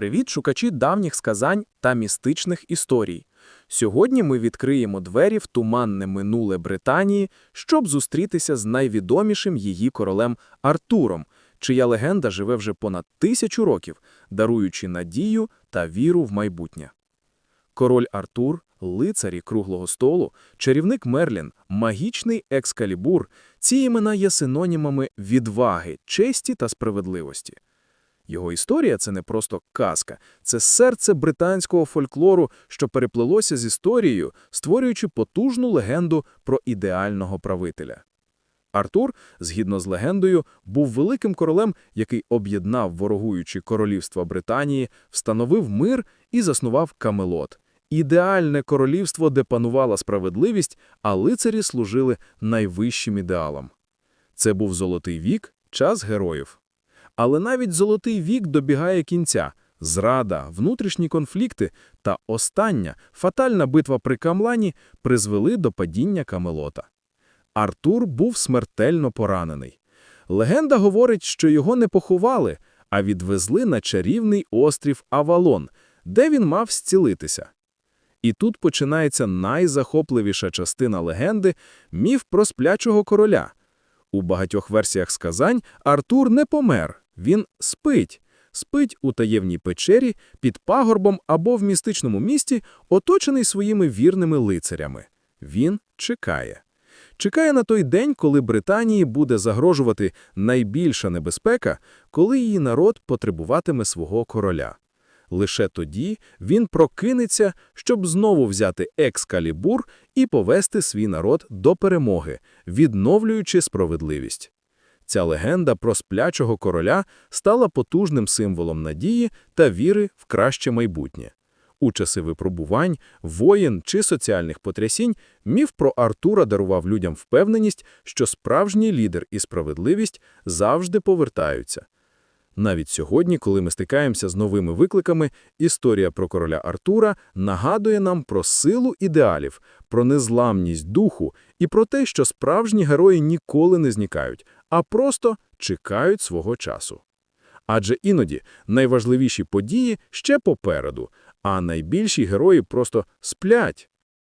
Привіт, шукачі давніх сказань та містичних історій. Сьогодні ми відкриємо двері в туманне минуле Британії, щоб зустрітися з найвідомішим її королем Артуром, чия легенда живе вже понад тисячу років, даруючи надію та віру в майбутнє. Король Артур, лицарі круглого столу, чарівник Мерлін, магічний екскалібур – ці імена є синонімами відваги, честі та справедливості. Його історія – це не просто казка, це серце британського фольклору, що переплелося з історією, створюючи потужну легенду про ідеального правителя. Артур, згідно з легендою, був великим королем, який об'єднав ворогуючі королівства Британії, встановив мир і заснував Камелот. Ідеальне королівство, де панувала справедливість, а лицарі служили найвищим ідеалам. Це був золотий вік, час героїв. Але навіть золотий вік добігає кінця. Зрада, внутрішні конфлікти та остання, фатальна битва при Камлані призвели до падіння Камелота. Артур був смертельно поранений. Легенда говорить, що його не поховали, а відвезли на чарівний острів Авалон, де він мав зцілитися. І тут починається найзахопливіша частина легенди – міф про сплячого короля. У багатьох версіях сказань Артур не помер, він спить. Спить у таємній печері, під пагорбом або в містичному місті, оточений своїми вірними лицарями. Він чекає. Чекає на той день, коли Британії буде загрожувати найбільша небезпека, коли її народ потребуватиме свого короля. Лише тоді він прокинеться, щоб знову взяти екскалібур і повести свій народ до перемоги, відновлюючи справедливість. Ця легенда про сплячого короля стала потужним символом надії та віри в краще майбутнє. У часи випробувань, воєн чи соціальних потрясінь міф про Артура дарував людям впевненість, що справжній лідер і справедливість завжди повертаються. Навіть сьогодні, коли ми стикаємося з новими викликами, історія про короля Артура нагадує нам про силу ідеалів, про незламність духу і про те, що справжні герої ніколи не зникають, а просто чекають свого часу. Адже іноді найважливіші події ще попереду, а найбільші герої просто сплять.